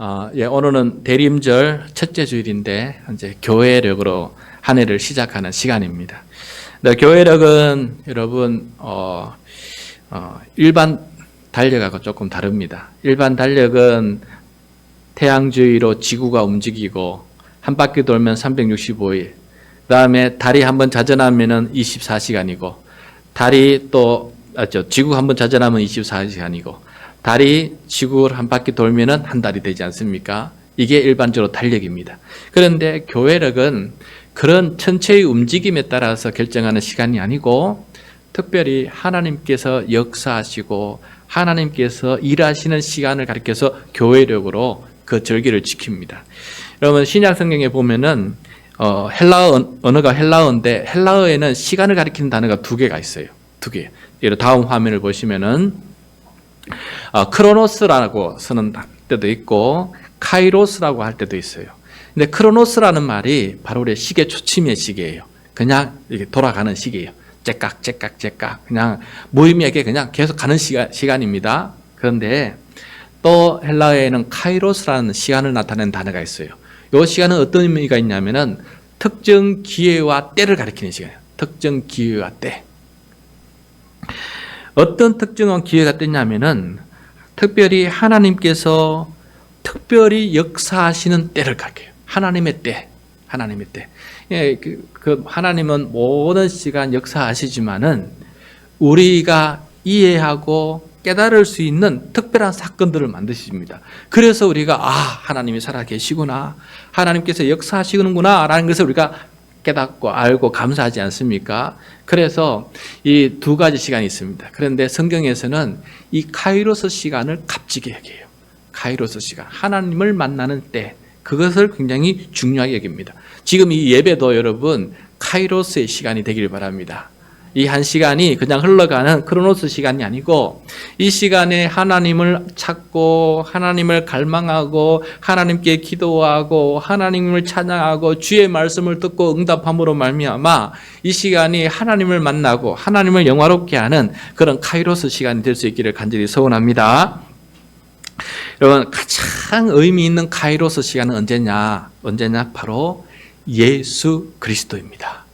어, 예, 오늘은 대림절 첫째 주일인데 이제 교회력으로 한 해를 시작하는 시간입니다. 네, 교회력은 여러분 어, 어, 일반 달력하고 조금 다릅니다. 일반 달력은 태양주의로 지구가 움직이고 한 바퀴 돌면 365일. 그 다음에 달이 한 번 자전하면은 24시간이고 달이 또 아, 저 지구 한 번 자전하면 24시간이고 달이 지구를 한 바퀴 돌면은 한 달이 되지 않습니까? 이게 일반적으로 달력입니다. 그런데 교회력은 그런 천체의 움직임에 따라서 결정하는 시간이 아니고 특별히 하나님께서 역사하시고 하나님께서 일하시는 시간을 가리켜서 교회력으로 그 절기를 지킵니다. 여러분 신약 성경에 보면은 어, 헬라어 언어가 헬라어인데 헬라어에는 시간을 가리키는 단어가 두 개가 있어요. 두 개. 예를 다음 화면을 보시면은 어, 크로노스라고 쓰는 때도 있고 카이로스라고 할 때도 있어요. 근데 크로노스라는 말이 바로 우리 시계 초침의 시계예요. 그냥 이게 돌아가는 시계예요. 째깍 째깍 째깍 그냥 무의미하게 그냥 계속 가는 시간, 시간입니다. 그런데 또 헬라어에는 카이로스라는 시간을 나타내는 단어가 있어요. 이 시간은 어떤 의미가 있냐면은 특정 기회와 때를 가리키는 시간이에요. 특정 기회와 때. 어떤 특정한 기회가 됐냐면은 특별히 하나님께서 특별히 역사하시는 때를 가리켜요. 하나님의 때. 하나님의 때. 예, 그, 그 하나님은 모든 시간 역사하시지만은 우리가 이해하고 깨달을 수 있는 특별한 사건들을 만드십니다. 그래서 우리가 아 하나님이 살아 계시구나, 하나님께서 역사하시는구나라는 것을 우리가 깨닫고 알고 감사하지 않습니까? 그래서 이 두 가지 시간이 있습니다. 그런데 성경에서는 이 카이로스 시간을 값지게 여겨요. 카이로스 시간, 하나님을 만나는 때, 그것을 굉장히 중요하게 여깁니다. 지금 이 예배도 여러분 카이로스의 시간이 되길 바랍니다. 이 한 시간이 그냥 흘러가는 크로노스 시간이 아니고 이 시간에 하나님을 찾고 하나님을 갈망하고 하나님께 기도하고 하나님을 찬양하고 주의 말씀을 듣고 응답함으로 말미암아 이 시간이 하나님을 만나고 하나님을 영화롭게 하는 그런 카이로스 시간이 될 수 있기를 간절히 소원합니다. 여러분 가장 의미 있는 카이로스 시간은 언제냐? 언제냐? 바로 예수 그리스도입니다.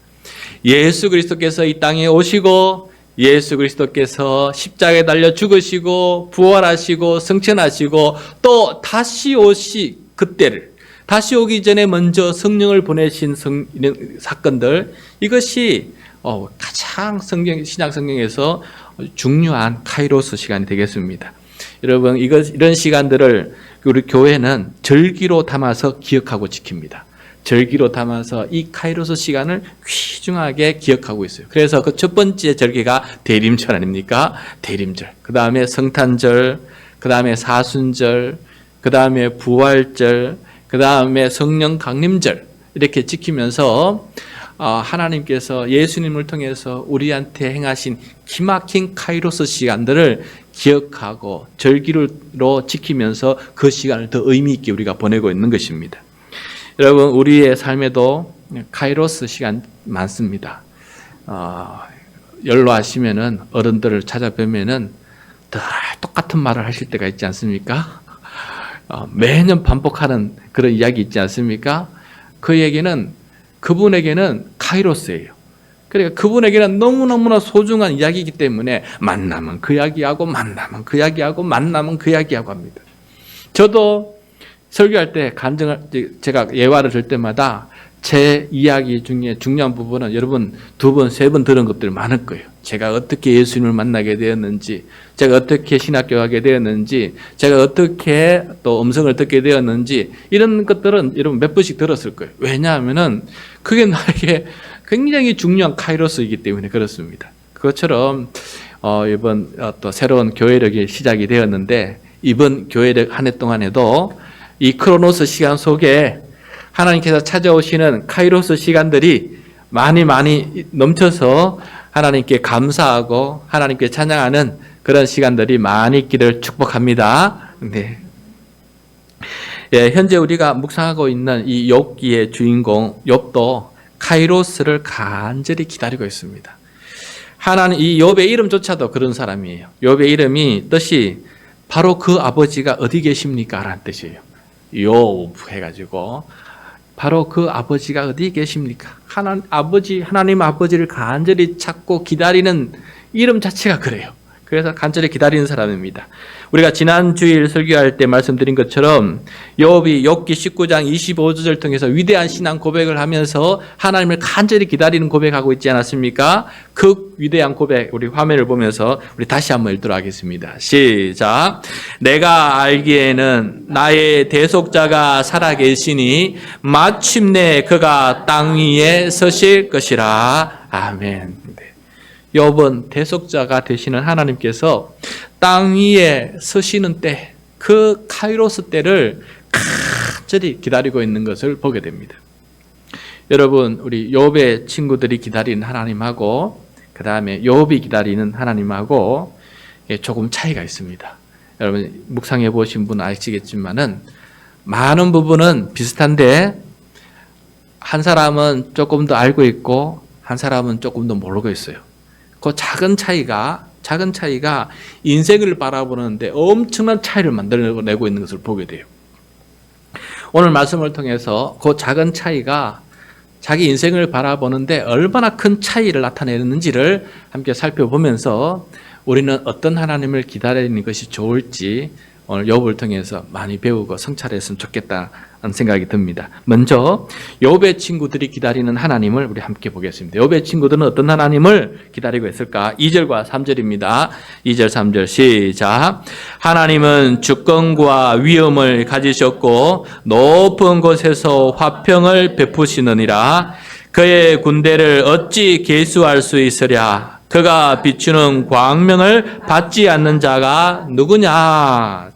예수 그리스도께서 이 땅에 오시고 예수 그리스도께서 십자가에 달려 죽으시고 부활하시고 승천하시고 또 다시 오시 그때를 다시 오기 전에 먼저 성령을 보내신 성, 사건들 이것이 어, 가장 성경 신약 성경에서 중요한 카이로스 시간이 되겠습니다. 여러분 이것 이런 시간들을 우리 교회는 절기로 담아서 기억하고 지킵니다. 절기로 담아서 이 카이로스 시간을 귀중하게 기억하고 있어요. 그래서 그 첫 번째 절기가 대림절 아닙니까? 대림절. 그 다음에 성탄절, 그 다음에 사순절, 그 다음에 부활절, 그 다음에 성령 강림절 이렇게 지키면서 어, 하나님께서 예수님을 통해서 우리한테 행하신 기막힌 카이로스 시간들을 기억하고 절기로 지키면서 그 시간을 더 의미 있게 우리가 보내고 있는 것입니다. 여러분 우리의 삶에도 카이로스 시간 많습니다. 어, 연로하시면은 어른들을 찾아뵈면은 늘 똑같은 말을 하실 때가 있지 않습니까? 어, 매년 반복하는 그런 이야기 있지 않습니까? 그 얘기는 그분에게는 카이로스예요. 그러니까 그분에게는 너무너무나 소중한 이야기이기 때문에 만나면 그 이야기하고 만나면 그 이야기하고 만나면 그 이야기하고 합니다. 저도 설교할 때 간증을 제가 예화를 들 때마다 제 이야기 중에 중요한 부분은 여러분 두 번, 세 번 들은 것들이 많을 거예요. 제가 어떻게 예수님을 만나게 되었는지, 제가 어떻게 신학교 가게 되었는지, 제가 어떻게 또 음성을 듣게 되었는지, 이런 것들은 여러분 몇 번씩 들었을 거예요. 왜냐하면은 그게 나에게 굉장히 중요한 카이로스이기 때문에 그렇습니다. 그것처럼 어, 이번 어, 또 새로운 교회력이 시작이 되었는데 이번 교회력 한 해 동안에도 이 크로노스 시간 속에 하나님께서 찾아오시는 카이로스 시간들이 많이 많이 넘쳐서 하나님께 감사하고 하나님께 찬양하는 그런 시간들이 많이 있기를 축복합니다. 네. 예, 현재 우리가 묵상하고 있는 이 욥기의 주인공 욥도 카이로스를 간절히 기다리고 있습니다. 하나님 이 욥의 이름조차도 그런 사람이에요. 욥의 이름이 뜻이 바로 그 아버지가 어디 계십니까라는 뜻이에요. 요브 해가지고 바로 그 아버지가 어디 계십니까? 하나 아버지 하나님 아버지를 간절히 찾고 기다리는 이름 자체가 그래요. 그래서 간절히 기다리는 사람입니다. 우리가 지난 주일 설교할 때 말씀드린 것처럼 욥이 욥기 19장 25절을 통해서 위대한 신앙 고백을 하면서 하나님을 간절히 기다리는 고백하고 있지 않았습니까? 그 위대한 고백 우리 화면을 보면서 우리 다시 한번 읽도록 하겠습니다. 시작. 내가 알기에는 나의 대속자가 살아 계시니 마침내 그가 땅 위에 서실 것이라. 아멘. 네. 욥은 대속자가 되시는 하나님께서 땅 위에 서시는 때, 그 카이로스 때를 간절히 기다리고 있는 것을 보게 됩니다. 여러분, 우리 욥의 친구들이 기다리는 하나님하고 그 다음에 욥이 기다리는 하나님하고 예, 조금 차이가 있습니다. 여러분 묵상해 보신 분 아시겠지만은 많은 부분은 비슷한데 한 사람은 조금 더 알고 있고 한 사람은 조금 더 모르고 있어요. 그 작은 차이가 작은 차이가 인생을 바라보는데 엄청난 차이를 만들어내고 있는 것을 보게 돼요. 오늘 말씀을 통해서 그 작은 차이가 자기 인생을 바라보는데 얼마나 큰 차이를 나타내는지를 함께 살펴보면서 우리는 어떤 하나님을 기다리는 것이 좋을지 오늘 욥을 통해서 많이 배우고 성찰했으면 좋겠다는 생각이 듭니다. 먼저 욥의 친구들이 기다리는 하나님을 우리 함께 보겠습니다. 욥의 친구들은 어떤 하나님을 기다리고 있을까? 2절과 3절입니다. 2절 3절 시작. 하나님은 주권과 위엄을 가지셨고 높은 곳에서 화평을 베푸시느니라. 그의 군대를 어찌 계수할 수 있으랴? 그가 비추는 광명을 받지 않는 자가 누구냐?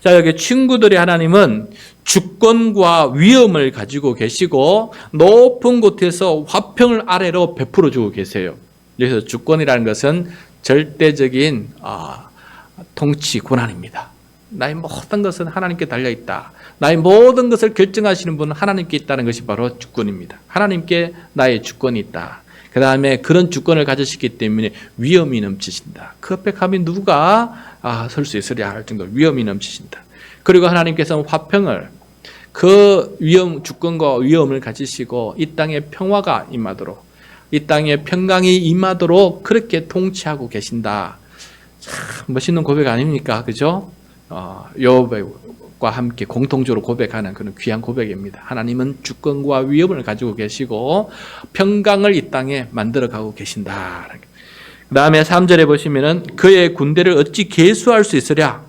자, 여기 친구들의 하나님은 주권과 위엄을 가지고 계시고 높은 곳에서 화평을 아래로 베풀어 주고 계세요. 그래서 주권이라는 것은 절대적인 아, 통치 권한입니다. 나의 모든 것은 하나님께 달려 있다. 나의 모든 것을 결정하시는 분은 하나님께 있다는 것이 바로 주권입니다. 하나님께 나의 주권이 있다. 그 다음에 그런 주권을 가지시기 때문에 위험이 넘치신다. 그 앞에 감히 누가 아, 설 수 있으랴 할 정도로 위험이 넘치신다. 그리고 하나님께서는 화평을 그 위험 주권과 위험을 가지시고 이 땅에 평화가 임하도록 이 땅에 평강이 임하도록 그렇게 통치하고 계신다. 참 멋있는 고백 아닙니까? 그죠? 어, 과 함께 공통적으로 고백하는 그런 귀한 고백입니다. 하나님은 주권과 위협을 가지고 계시고 평강을 이 땅에 만들어 가고 계신다. 그 다음에 3절에 보시면은 그의 군대를 어찌 계수할 수 있으랴?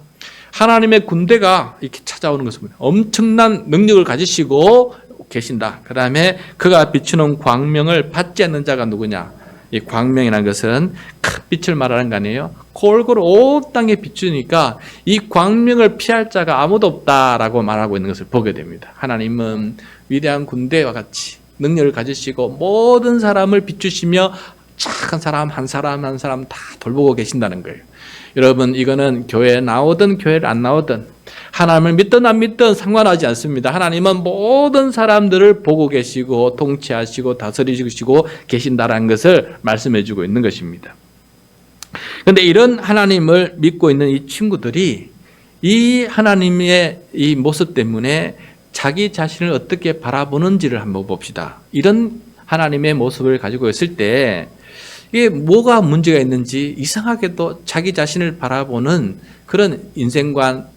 하나님의 군대가 이렇게 찾아오는 것입니다. 엄청난 능력을 가지시고 계신다. 그 다음에 그가 비추는 광명을 받지 않는 자가 누구냐? 이 광명이라는 것은 큰 빛을 말하는 거 아니에요? 골고루 온 땅에 비추니까 이 광명을 피할 자가 아무도 없다라고 말하고 있는 것을 보게 됩니다. 하나님은 위대한 군대와 같이 능력을 가지시고 모든 사람을 비추시며 작은 사람 한 사람 한 사람 다 돌보고 계신다는 거예요. 여러분 이거는 교회에 나오든 교회를 안 나오든 하나님을 믿든 안 믿든 상관하지 않습니다. 하나님은 모든 사람들을 보고 계시고 통치하시고 다스리시고 계신다라는 것을 말씀해 주고 있는 것입니다. 그런데 이런 하나님을 믿고 있는 이 친구들이 이 하나님의 이 모습 때문에 자기 자신을 어떻게 바라보는지를 한번 봅시다. 이런 하나님의 모습을 가지고 있을 때 이게 뭐가 문제가 있는지 이상하게도 자기 자신을 바라보는 그런 인생관,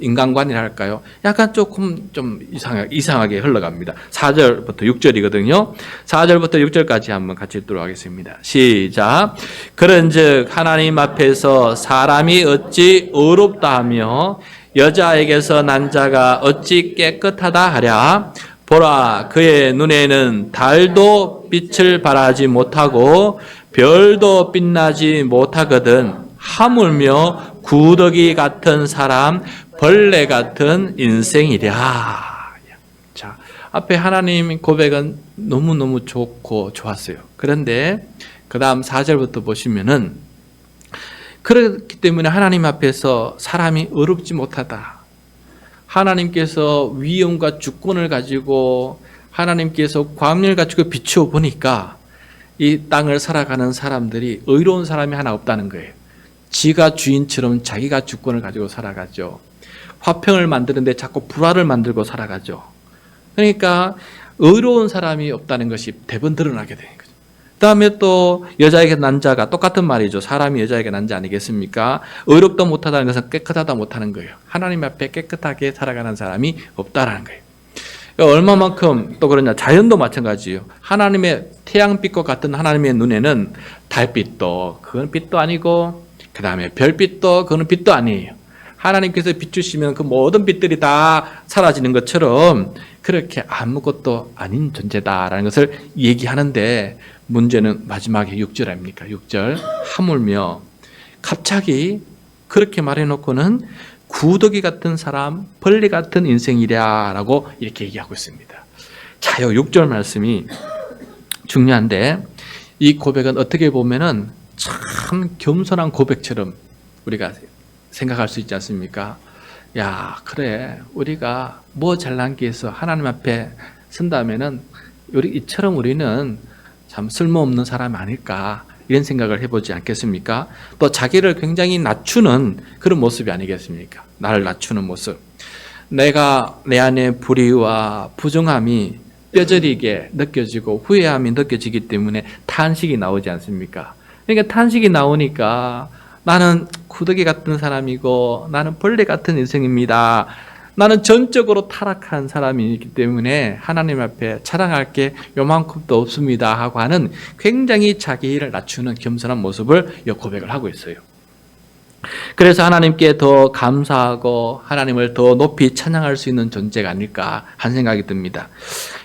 인간관이랄까요? 약간 조금 좀 이상하게, 이상하게 흘러갑니다. 4절부터 6절이거든요. 4절부터 6절까지 한번 같이 읽도록 하겠습니다. 시작. 그런 즉, 하나님 앞에서 사람이 어찌 의롭다 하며 여자에게서 난 자가 어찌 깨끗하다 하랴. 보라, 그의 눈에는 달도 빛을 발하지 못하고 별도 빛나지 못하거든 하물며 구더기 같은 사람, 벌레 같은 인생이랴. 자, 앞에 하나님 고백은 너무너무 좋고 좋았어요. 그런데 그 다음 4절부터 보시면은 그렇기 때문에 하나님 앞에서 사람이 어렵지 못하다. 하나님께서 위엄과 주권을 가지고 하나님께서 광명을 가지고 비추어 보니까 이 땅을 살아가는 사람들이 의로운 사람이 하나 없다는 거예요. 지가 주인처럼 자기가 주권을 가지고 살아가죠. 화평을 만드는데 자꾸 불화를 만들고 살아가죠. 그러니까 의로운 사람이 없다는 것이 대번 드러나게 되는 거죠. 그다음에 또 여자에게 난자가 똑같은 말이죠. 사람이 여자에게 난자 아니겠습니까? 의롭다 못하다는 것은 깨끗하다 못하는 거예요. 하나님 앞에 깨끗하게 살아가는 사람이 없다라는 거예요. 얼마만큼 또 그러냐 자연도 마찬가지예요. 하나님의 태양빛과 같은 하나님의 눈에는 달빛도 그건 빛도 아니고 그 다음에 별빛도 그건 빛도 아니에요. 하나님께서 비추시면 그 모든 빛들이 다 사라지는 것처럼 그렇게 아무것도 아닌 존재다라는 것을 얘기하는데 문제는 마지막에 6절 아닙니까? 6절 하물며 갑자기 그렇게 말해놓고는 구더기 같은 사람, 벌레 같은 인생이랴라고 이렇게 얘기하고 있습니다. 자, 요 6절 말씀이 중요한데 이 고백은 어떻게 보면은 참 겸손한 고백처럼 우리가 생각할 수 있지 않습니까? 야, 그래. 우리가 뭐 잘난 게 있어. 하나님 앞에 선다면은 우리 이처럼 우리는 참 쓸모없는 사람 아닐까. 이런 생각을 해보지 않겠습니까? 또 자기를 굉장히 낮추는 그런 모습이 아니겠습니까? 나를 낮추는 모습. 내가 내 안에 불의와 부정함이 뼈저리게 느껴지고 후회함이 느껴지기 때문에 탄식이 나오지 않습니까? 그러니까 탄식이 나오니까 나는 구더기 같은 사람이고 나는 벌레 같은 인생입니다. 나는 전적으로 타락한 사람이기 때문에 하나님 앞에 자랑할 게 요만큼도 없습니다 하고 하는 굉장히 자기를 낮추는 겸손한 모습을 고백을 하고 있어요. 그래서 하나님께 더 감사하고 하나님을 더 높이 찬양할 수 있는 존재가 아닐까 한 생각이 듭니다.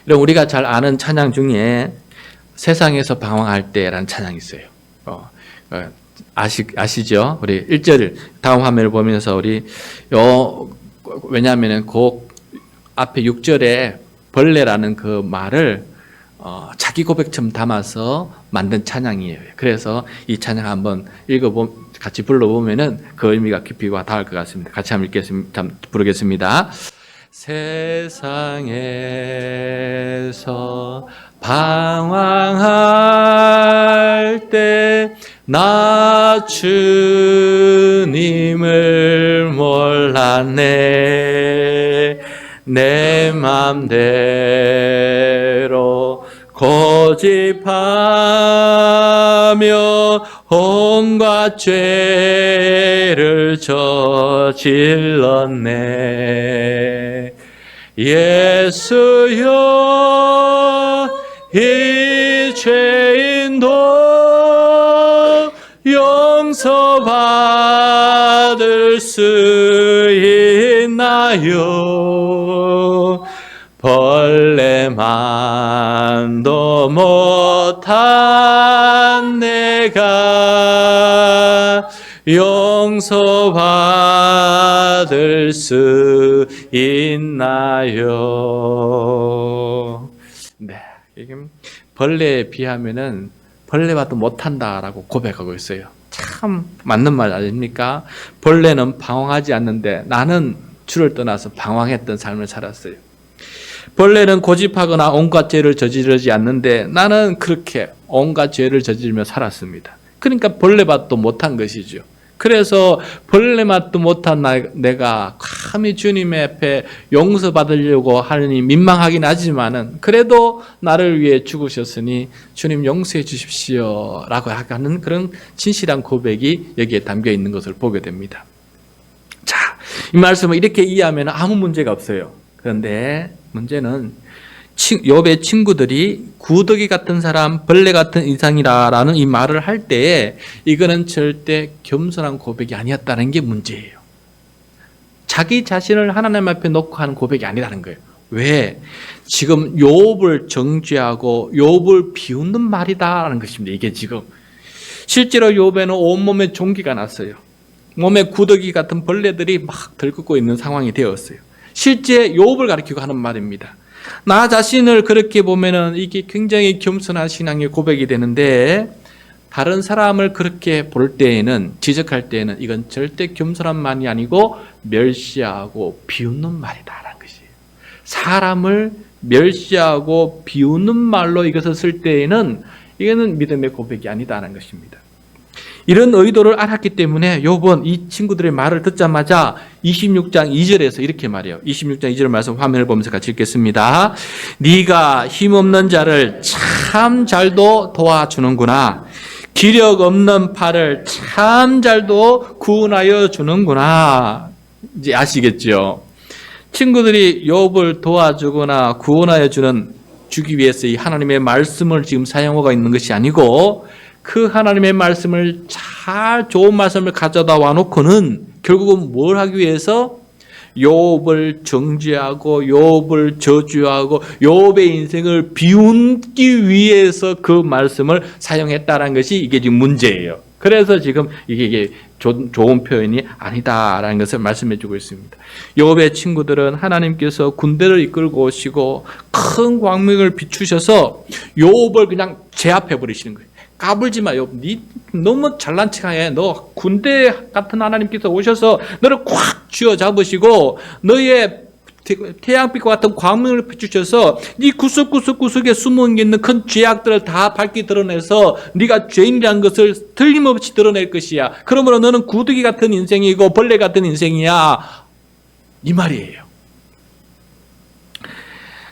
이런 우리가 잘 아는 찬양 중에 세상에서 방황할 때라는 찬양이 있어요. 어, 어, 아시, 아시죠? 우리 1절 다음 화면을 보면서 우리 요 왜냐하면 그 앞에 6절에 벌레라는 그 말을 어, 자기 고백처럼 담아서 만든 찬양이에요. 그래서 이 찬양 한번 읽어보 같이 불러보면은 그 의미가 깊이 와 닿을 것 같습니다. 같이 한번 읽겠습니다. 부르겠습니다. 세상에서 방황할 때 나 주님을 몰랐네. 내 맘대로 고집하며 온갖 죄를 저질렀네. 예수여 이죄 용서 받을 수 있나요 벌레만도 못한 내가 용서받을 수 있나요? 네, 벌레에 비하면은 벌레와도 못한다라고 고백하고 있어요. 참 맞는 말 아닙니까? 벌레는 방황하지 않는데 나는 주를 떠나서 방황했던 삶을 살았어요. 벌레는 고집하거나 온갖 죄를 저지르지 않는데 나는 그렇게 온갖 죄를 저지르며 살았습니다. 그러니까 벌레밭도 못한 것이죠. 그래서 벌레 맛도 못한 나, 내가 감히 주님 앞에 용서받으려고 하니 민망하긴 하지만은 그래도 나를 위해 죽으셨으니 주님 용서해 주십시오 라고 하는 그런 진실한 고백이 여기에 담겨 있는 것을 보게 됩니다. 자, 이 말씀을 이렇게 이해하면 아무 문제가 없어요. 그런데 문제는 욥의 친구들이 구더기 같은 사람, 벌레 같은 인상이라라는 이 말을 할 때에 이거는 절대 겸손한 고백이 아니었다는 게 문제예요. 자기 자신을 하나님 앞에 놓고 하는 고백이 아니라는 거예요. 왜? 지금 욥을 정죄하고 욥을 비웃는 말이다라는 것입니다. 이게 지금 실제로 욥에는 온몸에 종기가 났어요. 몸에 구더기 같은 벌레들이 막 들끓고 있는 상황이 되었어요. 실제 욥을 가리키고 하는 말입니다. 나 자신을 그렇게 보면은 이게 굉장히 겸손한 신앙의 고백이 되는데 다른 사람을 그렇게 볼 때에는 지적할 때에는 이건 절대 겸손한 말이 아니고 멸시하고 비웃는 말이다라는 것이에요. 사람을 멸시하고 비웃는 말로 이것을 쓸 때에는 이거는 믿음의 고백이 아니다라는 것입니다. 이런 의도를 알았기 때문에 요번 이 친구들의 말을 듣자마자 26장 2절에서 이렇게 말해요. 26장 2절 말씀 화면을 보면서 같이 읽겠습니다. 네가 힘없는 자를 참 잘도 도와주는구나. 기력 없는 팔을 참 잘도 구원하여 주는구나. 이제 아시겠죠? 친구들이 욥을 도와주거나 구원하여 주는 주기 위해서 이 하나님의 말씀을 지금 사용하고 있는 것이 아니고 그 하나님의 말씀을 잘 좋은 말씀을 가져다 와 놓고는 결국은 뭘 하기 위해서 욥을 정죄하고 욥을 저주하고 욥의 인생을 비웃기 위해서 그 말씀을 사용했다는 것이 이게 지금 문제예요. 그래서 지금 이게, 이게 조- 좋은 표현이 아니다라는 것을 말씀해 주고 있습니다. 욥의 친구들은 하나님께서 군대를 이끌고 오시고 큰 광명을 비추셔서 욥을 그냥 제압해 버리시는 거예요. 까불지 마, 욥. 니 너무 잘난 척해. 너 군대 같은 하나님께서 오셔서 너를 콱 쥐어 잡으시고 너의 태- 태양빛과 같은 광명을 비추셔서 네 구석구석구석에 숨어 있는 큰 죄악들을 다 밝히 드러내서 네가 죄인이라는 것을 틀림없이 드러낼 것이야. 그러므로 너는 구더기 같은 인생이고 벌레 같은 인생이야. 이 말이에요.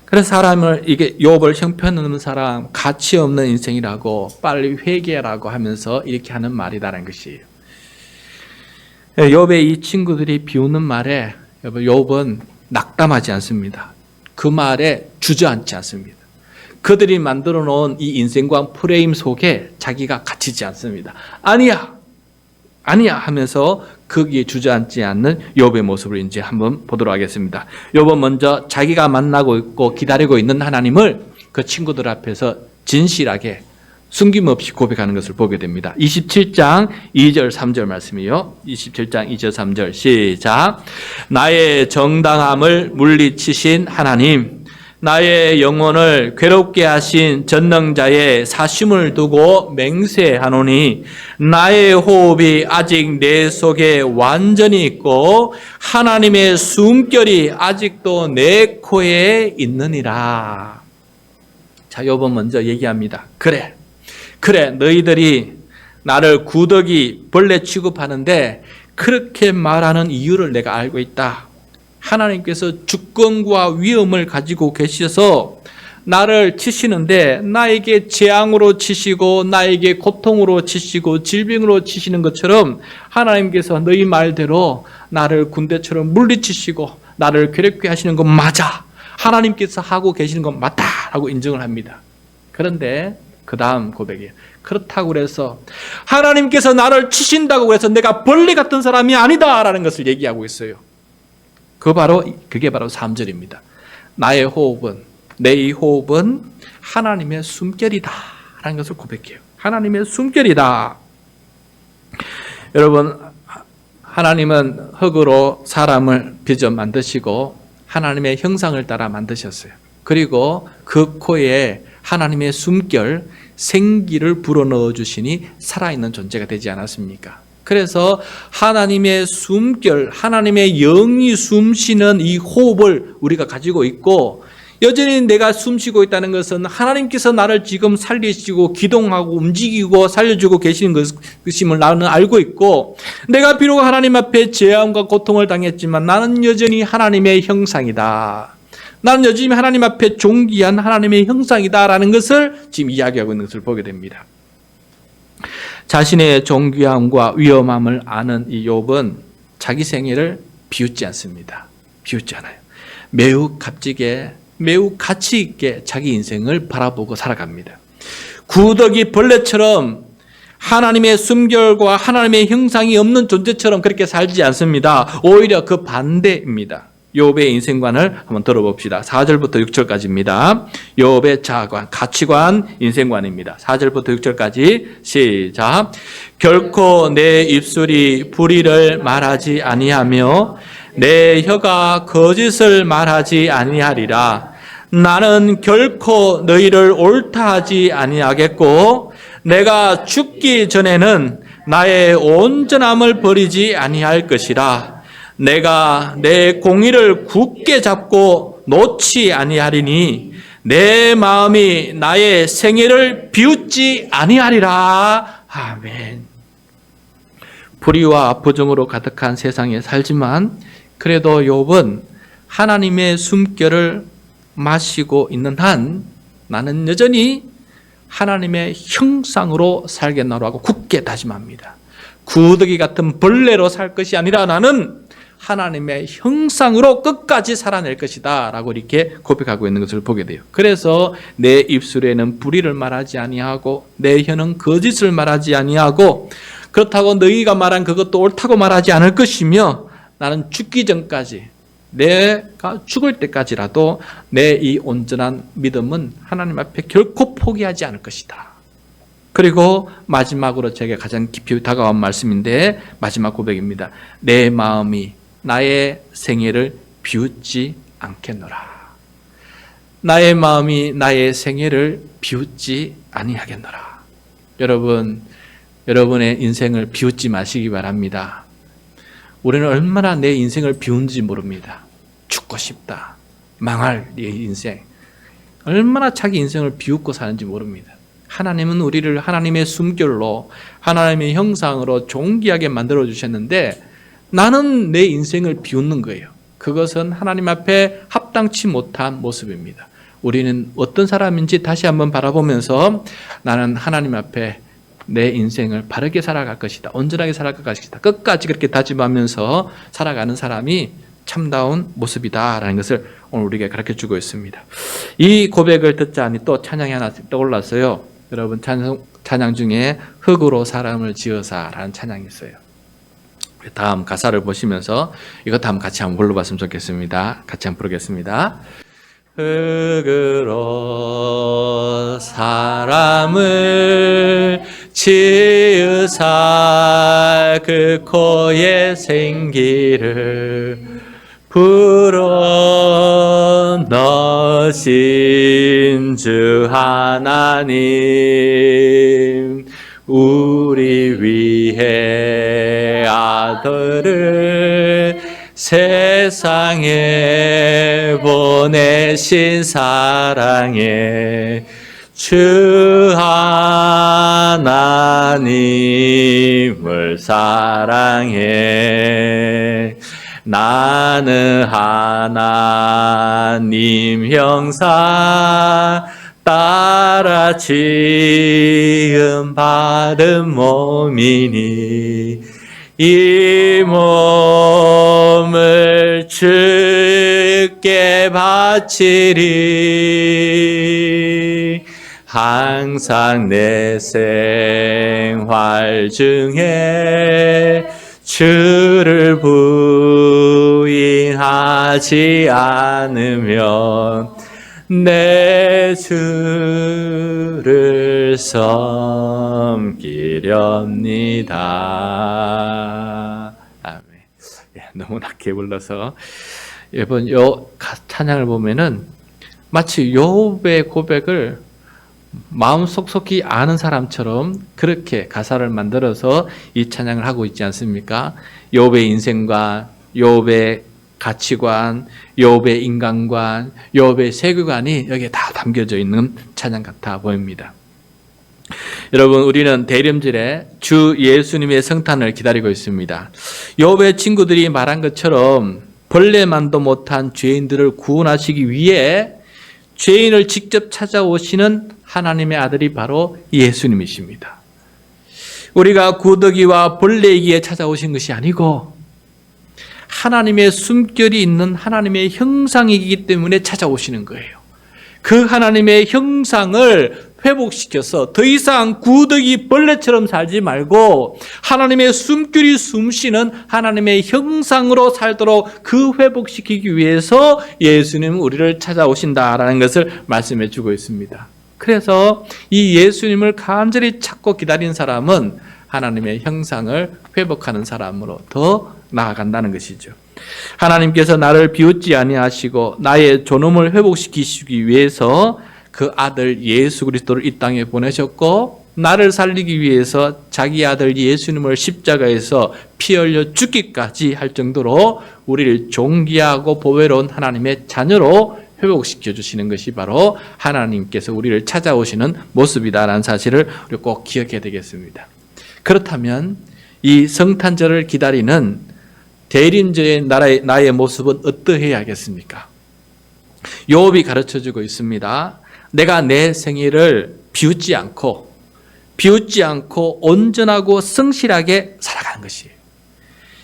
그래서 사람을 이게 욥을 형편없는 사람, 가치 없는 인생이라고 빨리 회개라고 하면서 이렇게 하는 말이다라는 것이에요. 욥의 이 친구들이 비웃는 말에 욥은 낙담하지 않습니다. 그 말에 주저앉지 않습니다. 그들이 만들어 놓은 이 인생관 프레임 속에 자기가 갇히지 않습니다. 아니야. 아니야 하면서 거기에 주저앉지 않는 욥의 모습을 이제 한번 보도록 하겠습니다. 욥은 먼저 자기가 만나고 있고 기다리고 있는 하나님을 그 친구들 앞에서 진실하게 숨김없이 고백하는 것을 보게 됩니다. 27장 2절 3절 말씀이요. 27장 2절 3절 시작. 나의 정당함을 물리치신 하나님 나의 영혼을 괴롭게 하신 전능자의 사심을 두고 맹세하노니 나의 호흡이 아직 내 속에 완전히 있고 하나님의 숨결이 아직도 내 코에 있느니라. 자, 요번 먼저 얘기합니다. 그래. 그래. 너희들이 나를 구더기 벌레 취급하는데 그렇게 말하는 이유를 내가 알고 있다. 하나님께서 주권과 위엄을 가지고 계셔서 나를 치시는데 나에게 재앙으로 치시고 나에게 고통으로 치시고 질병으로 치시는 것처럼 하나님께서 너희 말대로 나를 군대처럼 물리치시고 나를 괴롭게 하시는 건 맞아. 하나님께서 하고 계시는 건 맞다라고 인정을 합니다. 그런데 그 다음 고백이에요. 그렇다고 그래서 하나님께서 나를 치신다고 그래서 내가 벌레 같은 사람이 아니다라는 것을 얘기하고 있어요. 그 바로 그게 바로 3절입니다. 나의 호흡은 내 이 호흡은 하나님의 숨결이다라는 것을 고백해요. 하나님의 숨결이다. 여러분 하나님은 흙으로 사람을 빚어 만드시고 하나님의 형상을 따라 만드셨어요. 그리고 그 코에 하나님의 숨결 생기를 불어넣어 주시니 살아있는 존재가 되지 않았습니까? 그래서 하나님의 숨결, 하나님의 영이 숨쉬는 이 호흡을 우리가 가지고 있고 여전히 내가 숨쉬고 있다는 것은 하나님께서 나를 지금 살리시고 기동하고 움직이고 살려주고 계시는 것임을 나는 알고 있고 내가 비록 하나님 앞에 재앙과 고통을 당했지만 나는 여전히 하나님의 형상이다. 나는 여전히 하나님 앞에 존귀한 하나님의 형상이다라는 것을 지금 이야기하고 있는 것을 보게 됩니다. 자신의 존귀함과 위험함을 아는 이 욥은 자기 생애를 비웃지 않습니다. 비웃지 않아요. 매우 값지게, 매우 가치 있게 자기 인생을 바라보고 살아갑니다. 구더기 벌레처럼 하나님의 숨결과 하나님의 형상이 없는 존재처럼 그렇게 살지 않습니다. 오히려 그 반대입니다. 욥의 인생관을 한번 들어봅시다. 4절부터 6절까지입니다. 욥의 자관, 가치관, 인생관입니다. 4절부터 6절까지 시작. 결코 내 입술이 불의를 말하지 아니하며 내 혀가 거짓을 말하지 아니하리라. 나는 결코 너희를 옳다 하지 아니하겠고 내가 죽기 전에는 나의 온전함을 버리지 아니할 것이라. 내가 내 공의를 굳게 잡고 놓지 아니하리니 내 마음이 나의 생애를 비웃지 아니하리라. 아멘. 불의와 압부정으로 가득한 세상에 살지만 그래도 욥은 하나님의 숨결을 마시고 있는 한 나는 여전히 하나님의 형상으로 살겠노라고 굳게 다짐합니다. 구더기 같은 벌레로 살 것이 아니라 나는 하나님의 형상으로 끝까지 살아낼 것이다 라고 이렇게 고백하고 있는 것을 보게 돼요. 그래서 내 입술에는 불의를 말하지 아니하고 내 혀는 거짓을 말하지 아니하고 그렇다고 너희가 말한 그것도 옳다고 말하지 않을 것이며 나는 죽기 전까지 내가 죽을 때까지라도 내 이 온전한 믿음은 하나님 앞에 결코 포기하지 않을 것이다. 그리고 마지막으로 제게 가장 깊이 다가온 말씀인데 마지막 고백입니다. 내 마음이 나의 생애를 비웃지 않겠노라. 나의 마음이 나의 생애를 비웃지 아니하겠노라. 여러분, 여러분의 인생을 비웃지 마시기 바랍니다. 우리는 얼마나 내 인생을 비운지 모릅니다. 죽고 싶다. 망할 내 인생. 얼마나 자기 인생을 비웃고 사는지 모릅니다. 하나님은 우리를 하나님의 숨결로 하나님의 형상으로 존귀하게 만들어 주셨는데 나는 내 인생을 비웃는 거예요. 그것은 하나님 앞에 합당치 못한 모습입니다. 우리는 어떤 사람인지 다시 한번 바라보면서 나는 하나님 앞에 내 인생을 바르게 살아갈 것이다. 온전하게 살아갈 것이다. 끝까지 그렇게 다짐하면서 살아가는 사람이 참다운 모습이다라는 것을 오늘 우리에게 가르쳐 주고 있습니다. 이 고백을 듣자니 또 찬양이 하나 떠올랐어요. 여러분 찬양, 중에 흙으로 사람을 지어사라는 찬양이 있어요. 다음 가사를 보시면서 이것 한번 같이 한번 불러봤으면 좋겠습니다. 같이 한번 부르겠습니다. 흙으로 사람을 지으사 그 코에 생기를 불어 넣으신 주 하나님 우리 위해 아들을 세상에 보내신 사랑에 주 하나님을 사랑해. 나는 하나님 형상 따라 지음 받은 몸이니 이 몸을 주께 바치리. 항상 내 생활 중에 주를 부인하지 않으면 내 주를 섬기렵니다. 아멘. 예, 너무 낮게 불러서 여러분 요 가- 찬양을 보면은 마치 욥의 고백을 마음 속 속히 아는 사람처럼 그렇게 가사를 만들어서 이 찬양을 하고 있지 않습니까? 욥의 인생과 욥의 가치관, 욥의 인간관, 욥의 세계관이 여기에 다 담겨져 있는 찬양 같아 보입니다. 여러분 우리는 대림절에 주 예수님의 성탄을 기다리고 있습니다. 욥의 친구들이 말한 것처럼 벌레만도 못한 죄인들을 구원하시기 위해 죄인을 직접 찾아오시는 하나님의 아들이 바로 예수님이십니다. 우리가 구더기와 벌레이기에 찾아오신 것이 아니고 하나님의 숨결이 있는 하나님의 형상이기 때문에 찾아오시는 거예요. 그 하나님의 형상을 회복시켜서 더 이상 구더기 벌레처럼 살지 말고 하나님의 숨결이 숨쉬는 하나님의 형상으로 살도록 그 회복시키기 위해서 예수님은 우리를 찾아오신다라는 것을 말씀해 주고 있습니다. 그래서 이 예수님을 간절히 찾고 기다린 사람은 하나님의 형상을 회복하는 사람으로 더 나아간다는 것이죠. 하나님께서 나를 비웃지 아니하시고 나의 존엄을 회복시키시기 위해서 그 아들 예수 그리스도를 이 땅에 보내셨고 나를 살리기 위해서 자기 아들 예수님을 십자가에서 피 흘려 죽기까지 할 정도로 우리를 존귀하고 보배로운 하나님의 자녀로 회복시켜 주시는 것이 바로 하나님께서 우리를 찾아오시는 모습이다라는 사실을 우리 꼭 기억해야 되겠습니다. 그렇다면 이 성탄절을 기다리는 대림제의 나라의 나의 모습은 어떠해야겠습니까? 요업이 가르쳐 주고 있습니다. 내가 내 생일을 비웃지 않고 비웃지 않고 온전하고 성실하게 살아가는 것이에요.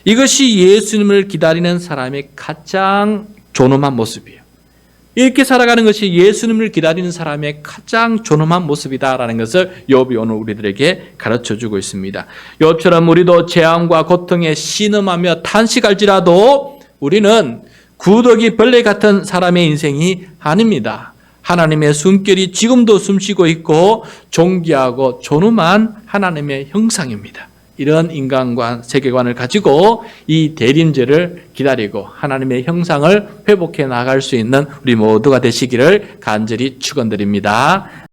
이것이 예수님을 기다리는 사람의 가장 존엄한 모습이에요. 이렇게 살아가는 것이 예수님을 기다리는 사람의 가장 존엄한 모습이다라는 것을 욥이 오늘 우리들에게 가르쳐 주고 있습니다. 욥처럼 우리도 재앙과 고통에 신음하며 탄식할지라도 우리는 구더기 벌레 같은 사람의 인생이 아닙니다. 하나님의 숨결이 지금도 숨쉬고 있고 존귀하고 존엄한 하나님의 형상입니다. 이런 인간관, 세계관을 가지고 이 대림제를 기다리고 하나님의 형상을 회복해 나갈 수 있는 우리 모두가 되시기를 간절히 축원드립니다.